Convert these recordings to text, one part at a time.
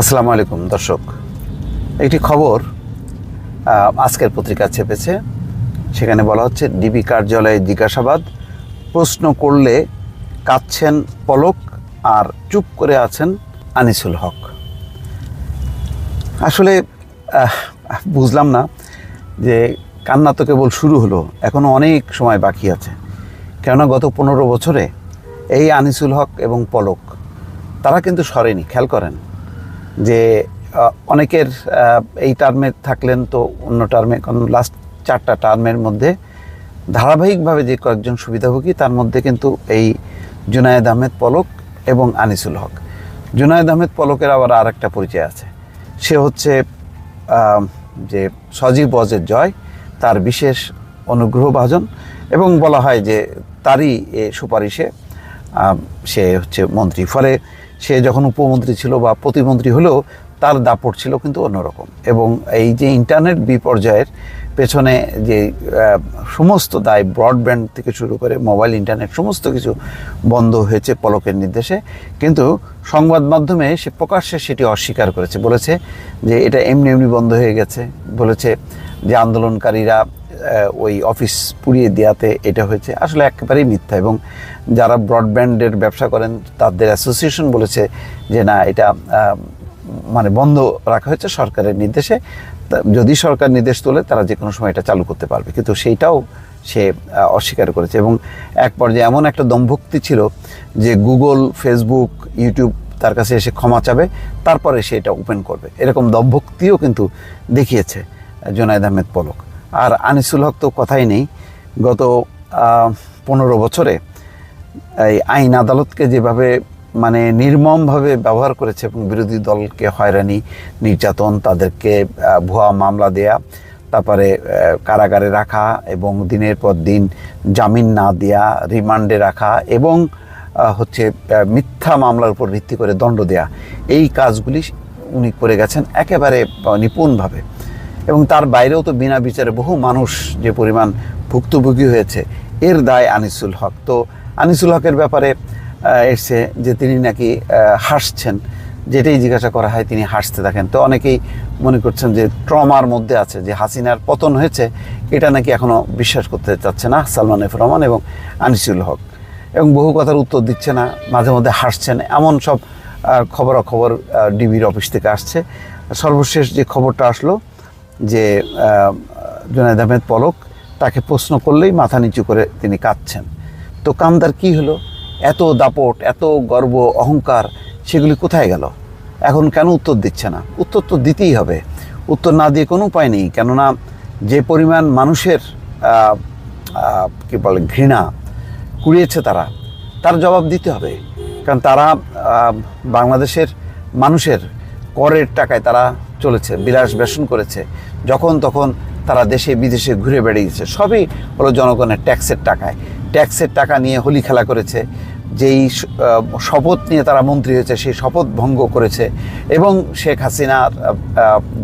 আসসালামু আলাইকুম, দর্শক। একটি খবর আজকের পত্রিকা চেপেছে সেখানে বলা হচ্ছে, ডিবি কার্যালয়ে জিজ্ঞাসাবাদ, প্রশ্ন করলে কাঁদছেন পলক আর চুপ করে আছেন আনিসুল হক। আসলে বুঝলাম না যে কান্না তো কেবল শুরু হলো এখনও অনেক সময় বাকি আছে। কেননা গত পনেরো বছরে এই আনিসুল হক এবং পলক, তারা কিন্তু সরেনি, খেয়াল করেন। যে অনেকের এই টার্মে থাকলেন তো অন্য টার্মে, কারণ লাস্ট চারটা টার্মের মধ্যে ধারাবাহিকভাবে যে কয়েকজন সুবিধাভোগী, তার মধ্যে কিন্তু এই জুনায়েদ আহমেদ পলক এবং আনিসুল হক। জুনায়েদ আহমেদ পলকের আবার আর একটা পরিচয় আছে। সে হচ্ছে যে সজীব ওয়াজের জয়, তার বিশেষ অনুগ্রহভাজন এবং বলা হয় যে তারই সুপারিশে সে হচ্ছে মন্ত্রী। ফলে সে যখন উপমন্ত্রী ছিল বা প্রতিমন্ত্রী হলেও তার দাপট ছিল কিন্তু অন্যরকম। এবং এই যে ইন্টারনেট বিপর্যয়ের পেছনে যে সমস্ত দায় ব্রডব্যান্ড থেকে শুরু করে মোবাইল, ইন্টারনেট সমস্ত কিছু বন্ধ হয়েছে পলকের নির্দেশে। কিন্তু সংবাদ মাধ্যমে সে প্রকাশ্যে সেটি অস্বীকার করেছে। বলেছে যে এটা এমনি এমনি বন্ধ হয়ে গেছে। বলেছে যে আন্দোলনকারীরা ওই অফিস পুড়িয়ে দেওয়াতে এটা হয়েছে। আসলে একেবারেই মিথ্যা এবং যারা ব্রডব্যান্ডের ব্যবসা করেন, তাদের অ্যাসোসিয়েশন বলেছে যে, না, এটা মানে বন্ধ রাখা হয়েছে সরকারের নির্দেশে। যদি সরকার নির্দেশ তোলে, তারা যে কোনো সময় এটা চালু করতে পারবে। কিন্তু সেইটাও সে অস্বীকার করেছে এবং এক পর্যায়ে এমন একটা দমভক্তি ছিল যে গুগল ফেসবুক ইউটিউব তার কাছে এসে ক্ষমা চাবে, তারপরে সে এটা ওপেন করবে। এরকম দমভক্তিও কিন্তু দেখিয়েছে জোনায়দ আহমেদ পলক। আর আনিসুল হক তো কথাই নেই। গত পনেরো বছরে এই আইন আদালতকে যেভাবে মানে নির্মমভাবে ব্যবহার করেছে এবং বিরোধী দলকে হয়রানি, নির্যাতন, তাদেরকে ভুয়া মামলা দেয়া, তারপরে কারাগারে রাখা এবং দিনের পর দিন জামিন না দেয়া, রিমান্ডে রাখা এবং হচ্ছে মিথ্যা মামলার উপর ভিত্তি করে দণ্ড দেয়া, এই কাজগুলি উনি করে গেছেন একেবারে নিপুণভাবে। এবং তার বাইরেও তো বিনা বিচারে বহু মানুষ যে পরিমাণ ভুক্তভোগী হয়েছে, এর দায় আনিসুল হক। তো আনিসুল হকের ব্যাপারে এসছে যে তিনি নাকি হাসছেন। যেটাই জিজ্ঞাসা করা হয়, তিনি হাসতে থাকেন। তো অনেকেই মনে করছেন যে ট্রমার মধ্যে আছে, যে হাসিনার পতন হয়েছে, এটা নাকি এখনও বিশ্বাস করতে চাচ্ছে না সালমান এফ রহমান এবং আনিসুল হক। এবং বহু কথার উত্তর দিচ্ছে না, মাঝে মধ্যে হাসছেন। এমন সব খবরাখবর ডিবির অফিস থেকে আসছে। সর্বশেষ যে খবরটা আসলো যে জুনায়দ আহমেদ পলক তাকে প্রশ্ন করলেই মাথা নিচু করে তিনি কাঁদছেন। তো কান্দার কি হলো? এত দাপট, এত গর্ব, অহংকার, সেগুলি কোথায় গেল? এখন কেন উত্তর দিচ্ছে না? উত্তর তো দিতেই হবে। উত্তর না দিয়ে কোনো উপায় নেই, কেননা যে পরিমাণ মানুষের কি বলে, ঘৃণা কুড়িয়েছে তারা, তার জবাব দিতে হবে। কারণ তারা বাংলাদেশের মানুষের করের টাকায় তারা চলেছে, বিলাস বেসন করেছে, যখন তখন তারা দেশে, বিদেশে ঘুরে বেড়িয়েছে। সবই হলো জনগণের ট্যাক্সের টাকায়। ট্যাক্সের টাকা নিয়ে হোলি খেলা করেছে, যেই শপথ নিয়ে তারা মন্ত্রী হয়েছে, সেই শপথ ভঙ্গ করেছে। এবং শেখ হাসিনার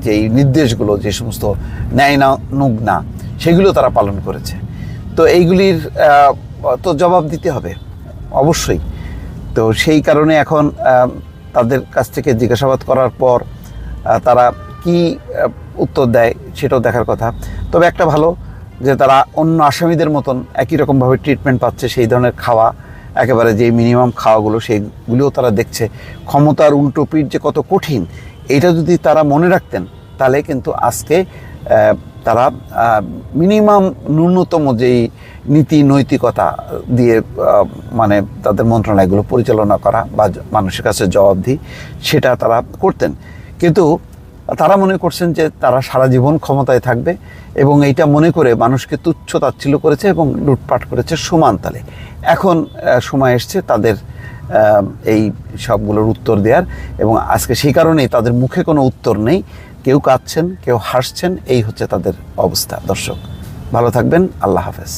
যেই নির্দেশগুলো, যে সমস্ত ন্যায় না, নুগ না, সেগুলো তারা পালন করেছে। তো এইগুলির তো জবাব দিতে হবে, অবশ্যই। তো সেই কারণে এখন তাদের কাছ থেকে জিজ্ঞাসাবাদ করার পর তারা কি উত্তর দেয় সেটাও দেখার কথা। তবে একটা ভালো যে তারা অন্য আসামিদের মতন একই রকমভাবে ট্রিটমেন্ট পাচ্ছে সেই ধরনের খাওয়া, একেবারে যে মিনিমাম খাওয়াগুলো সেইগুলিও তারা দেখছে। ক্ষমতার উল্টোপিঠ যে কত কঠিন, এটা যদি তারা মনে রাখতেন, তাহলে কিন্তু আজকে তারা মিনিমাম ন্যূনতম যেই নীতি, নৈতিকতা দিয়ে মানে তাদের মন্ত্রণালয়গুলো পরিচালনা করা বা মানুষের কাছে জবাবদিহি, সেটা তারা করতেন। কিন্তু তারা মনে করছেন যে তারা সারা জীবন ক্ষমতায় থাকবে এবং এইটা মনে করে মানুষকে তুচ্ছ তাচ্ছিল্য করেছে এবং লুটপাট করেছে সমান তালে। এখন সময় এসছে তাদের এই সবগুলোর উত্তর দেওয়ার এবং আজকে সেই কারণেই তাদের মুখে কোনো উত্তর নেই। কেউ কাঁদছেন, কেউ হাসছেন, এই হচ্ছে তাদের অবস্থা। দর্শক, ভালো থাকবেন, আল্লাহ হাফেজ।